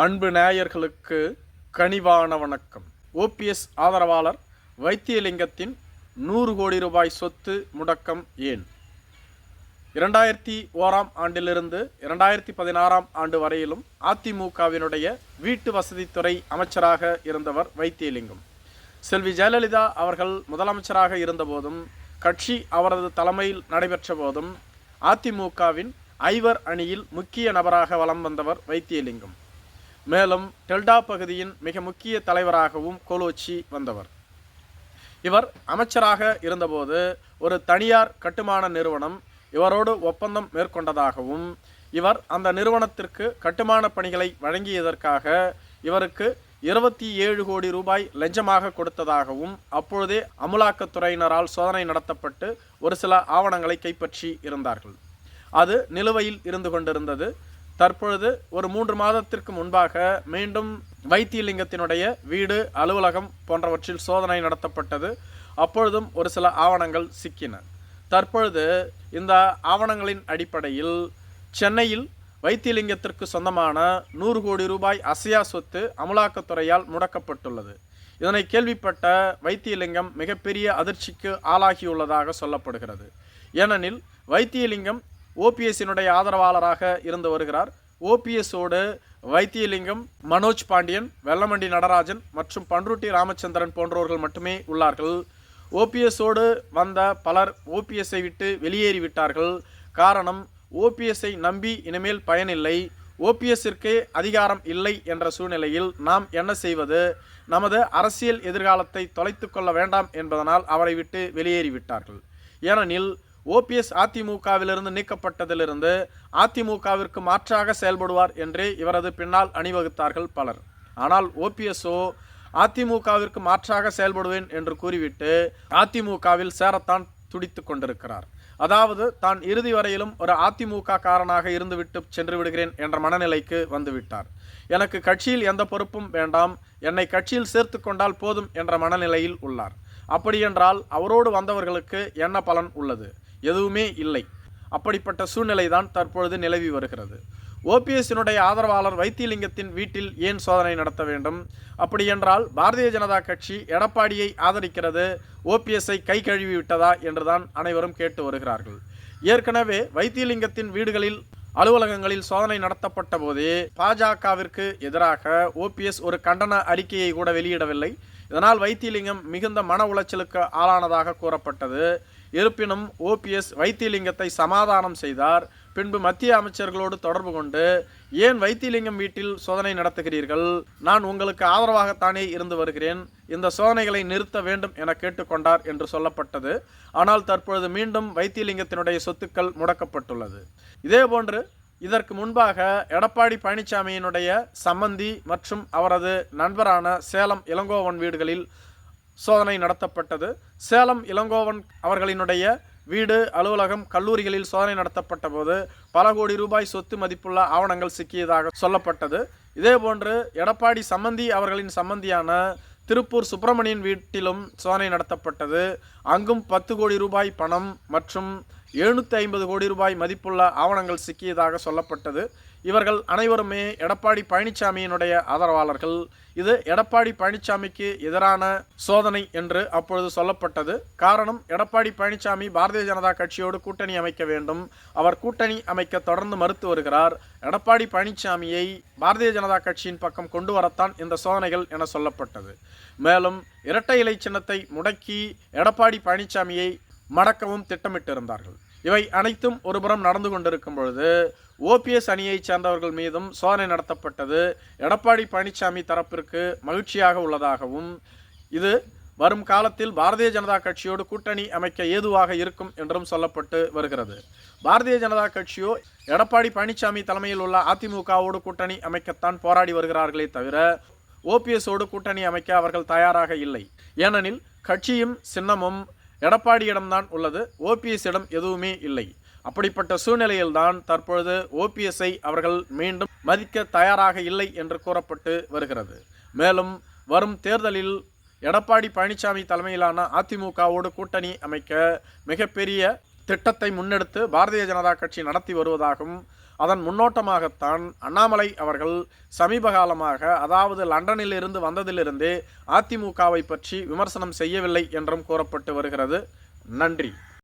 அன்பு நேயர்களுக்கு கனிவான வணக்கம். ஓபிஎஸ் ஆதரவாளர் வைத்தியலிங்கத்தின் நூறு கோடி ரூபாய் சொத்து முடக்கம் ஏன்? இரண்டாயிரத்தி ஓராம் ஆண்டிலிருந்து இரண்டாயிரத்தி பதினாறாம் ஆண்டு வரையிலும் அதிமுகவினுடைய வீட்டு வசதித்துறை அமைச்சராக இருந்தவர் வைத்தியலிங்கம். செல்வி ஜெயலலிதா அவர்கள் முதலமைச்சராக இருந்தபோதும் கட்சி அவரது தலைமையில் நடைபெற்ற போதும் அதிமுகவின் ஐவர் அணியில் முக்கிய நபராக வலம் வந்தவர் வைத்தியலிங்கம். மேலும் டெல்டா பகுதியின் மிக முக்கிய தலைவராகவும் கோலோச்சி வந்தவர். இவர் அமைச்சராக இருந்தபோது ஒரு தனியார் கட்டுமான நிறுவனம் இவரோடு ஒப்பந்தம் மேற்கொண்டதாகவும் இவர் அந்த நிறுவனத்திற்கு கட்டுமான பணிகளை வழங்கியதற்காக இவருக்கு இருபத்தி ஏழு கோடி ரூபாய் லஞ்சமாக கொடுத்ததாகவும் அப்பொழுதே அமுலாக்கத்துறையினரால் சோதனை நடத்தப்பட்டு ஒரு சில ஆவணங்களை கைப்பற்றி இருந்தார்கள். அது நிலுவையில் இருந்து கொண்டிருந்தது. தற்பொழுது ஒரு மூன்று மாதத்திற்கு முன்பாக மீண்டும் வைத்தியலிங்கத்தினுடைய வீடு அலுவலகம் போன்றவற்றில் சோதனை நடத்தப்பட்டது. அப்பொழுதும் ஒரு சில ஆவணங்கள் சிக்கின. தற்பொழுது இந்த ஆவணங்களின் அடிப்படையில் சென்னையில் வைத்தியலிங்கத்திற்கு சொந்தமான நூறு கோடி ரூபாய் அசையா சொத்து அமலாக்கத்துறையால் முடக்கப்பட்டுள்ளது. இதனை கேள்விப்பட்ட வைத்தியலிங்கம் மிகப்பெரிய அதிர்ச்சிக்கு ஆளாகியுள்ளதாக சொல்லப்படுகிறது. ஏனெனில் வைத்தியலிங்கம் ஓபிஎஸ்ஸினுடைய ஆதரவாளராக இருந்து வருகிறார். ஓபிஎஸோடு வைத்தியலிங்கம் மனோஜ் பாண்டியன் வெள்ளமண்டி நடராஜன் மற்றும் பன்ருட்டி ராமச்சந்திரன் போன்றவர்கள் மட்டுமே உள்ளார்கள். ஓபிஎஸோடு வந்த பலர் ஓபிஎஸ்ஸை விட்டு வெளியேறிவிட்டார்கள் காரணம் ஓபிஎஸ்ஸை நம்பி இனிமேல் பயனில்லை. ஓபிஎஸ்ஸிற்கே அதிகாரம் இல்லை என்ற சூழ்நிலையில் நாம் என்ன செய்வது? நமது அரசியல் எதிர்காலத்தை தொலைத்து கொள்ள வேண்டாம் என்பதனால் அவரை விட்டு வெளியேறிவிட்டார்கள் ஏனெனில் ஓபிஎஸ் அதிமுகவிலிருந்து நீக்கப்பட்டதிலிருந்து அதிமுகவிற்கு மாற்றாக செயல்படுவார் என்றே இவரது பின்னால் அணிவகுத்தார்கள் பலர். ஆனால் ஓபிஎஸ்ஓ அதிமுகவிற்கு மாற்றாக செயல்படுவேன் என்று கூறிவிட்டு அதிமுகவில் சேரத்தான் துடித்து கொண்டிருக்கிறார். அதாவது தான் இறுதி வரையிலும் ஒரு அதிமுக காரனாக இருந்துவிட்டு சென்று விடுகிறேன் என்ற மனநிலைக்கு வந்துவிட்டார். எனக்கு கட்சியில் எந்த பொறுப்பும் வேண்டாம் என்னை கட்சியில் சேர்த்து கொண்டால் போதும் என்ற மனநிலையில் உள்ளார். அப்படியென்றால் அவரோடு வந்தவர்களுக்கு என்ன பலன் உள்ளது? எதுவுமே இல்லை. அப்படிப்பட்ட சூழ்நிலை தான் தற்பொழுது நிலவி வருகிறது. ஓபிஎஸ்ஸினுடைய ஆதரவாளர் வைத்தியலிங்கத்தின் வீட்டில் ஏன் சோதனை நடத்த வேண்டும்? அப்படியென்றால் பாரதிய ஜனதா கட்சி எடப்பாடியை ஆதரிக்கிறது ஓபிஎஸ்ஐ கை கழுவி விட்டதா என்றுதான் அனைவரும் கேட்டு வருகிறார்கள். ஏற்கனவே வைத்தியலிங்கத்தின் வீடுகளில் அலுவலகங்களில் சோதனை நடத்தப்பட்ட போதே பாஜகவிற்கு எதிராக ஓபிஎஸ் ஒரு கண்டன அறிக்கையை கூட வெளியிடவில்லை. இதனால் வைத்தியலிங்கம் மிகுந்த மன உளைச்சலுக்கு ஆளானதாக கூறப்பட்டது. இருப்பினும் ஓபிஎஸ் வைத்தியலிங்கத்தை சமாதானம் செய்தார். பின்பு மத்திய அமைச்சர்களோடு தொடர்பு கொண்டு ஏன் வைத்தியலிங்கம் வீட்டில் சோதனை நடத்துகிறீர்கள்? நான் உங்களுக்கு ஆதரவாகத்தானே இருந்து வருகிறேன். இந்த சோதனைகளை நிறுத்த வேண்டும் என கேட்டுக்கொண்டார் என்று சொல்லப்பட்டது. ஆனால் தற்பொழுது மீண்டும் வைத்தியலிங்கத்தினுடைய சொத்துக்கள் முடக்கப்பட்டுள்ளது. இதேபோன்று இதற்கு முன்பாக எடப்பாடி பழனிசாமியினுடைய சம்மந்தி மற்றும் அவரது நண்பரான சேலம் இளங்கோவன் வீடுகளில் சோதனை நடத்தப்பட்டது. சேலம் இளங்கோவன் அவர்களினுடைய வீடு அலுவலகம் கல்லூரிகளில் சோதனை நடத்தப்பட்ட போது பல கோடி ரூபாய் சொத்து மதிப்புள்ள ஆவணங்கள் சிக்கியதாக சொல்லப்பட்டது. இதேபோன்று எடப்பாடி சம்மந்தி அவர்களின் சம்மந்தியான திருப்பூர் சுப்பிரமணியன் வீட்டிலும் சோதனை நடத்தப்பட்டது. அங்கும் பத்து கோடி ரூபாய் பணம் மற்றும் எழுநூற்றி ஐம்பது கோடி ரூபாய் மதிப்புள்ள ஆவணங்கள் சிக்கியதாக சொல்லப்பட்டது. இவர்கள் அனைவருமே எடப்பாடி பழனிசாமியினுடைய ஆதரவாளர்கள். இது எடப்பாடி பழனிசாமிக்கு எதிரான சோதனை என்று அப்பொழுது சொல்லப்பட்டது. காரணம் எடப்பாடி பழனிசாமி பாரதிய ஜனதா கட்சியோடு கூட்டணி அமைக்க வேண்டும். அவர் கூட்டணி அமைக்க தொடர்ந்து மறுத்து வருகிறார். எடப்பாடி பழனிசாமியை பாரதிய ஜனதா கட்சியின் பக்கம் கொண்டு வரத்தான் இந்த சோதனைகள் என சொல்லப்பட்டது. மேலும் இரட்டை இலை சின்னத்தை முடக்கி எடப்பாடி பழனிசாமியை மடக்கவும் திட்டமிட்டிருந்தார்கள். இவை அனைத்தும் ஒருபுறம் நடந்து கொண்டிருக்கும் பொழுது ஓபிஎஸ் அணியைச் சேர்ந்தவர்கள் மீதும் சோதனை நடத்தப்பட்டது. எடப்பாடி பழனிசாமி தரப்பிற்கு மகிழ்ச்சியாக உள்ளதாகவும் இது வரும் காலத்தில் பாரதிய ஜனதா கட்சியோடு கூட்டணி அமைக்க ஏதுவாக இருக்கும் என்றும் சொல்லப்பட்டு வருகிறது. பாரதிய ஜனதா கட்சியோ எடப்பாடி பழனிசாமி தலைமையில் உள்ள அதிமுகவோடு கூட்டணி அமைக்கத்தான் போராடி வருகிறார்களே தவிர ஓபிஎஸோடு கூட்டணி அமைக்க அவர்கள் தயாராக இல்லை. ஏனெனில் கட்சியும் சின்னமும் எடப்பாடியிடம்தான் உள்ளது ஓபிஎஸ்ஸிடம் எதுவுமே இல்லை. அப்படிப்பட்ட சூழ்நிலையில்தான் தற்பொழுது ஓபிஎஸ்ஐ அவர்கள் மீண்டும் மதிக்க தயாராக இல்லை என்று கூறப்பட்டு வருகிறது. மேலும் வரும் தேர்தலில் எடப்பாடி பழனிசாமி தலைமையிலான அதிமுகவோடு கூட்டணி அமைக்க மிகப்பெரிய திட்டத்தை முன்னெடுத்து பாரதிய ஜனதா கட்சி நடத்தி வருவதாகவும் அதன் முன்னோட்டமாகத்தான் அண்ணாமலை அவர்கள் சமீப காலமாக அதாவது லண்டனிலிருந்து வந்ததிலிருந்தே அதிமுகவை பற்றி விமர்சனம் செய்யவில்லை என்றும் கூறப்பட்டு வருகிறது. நன்றி.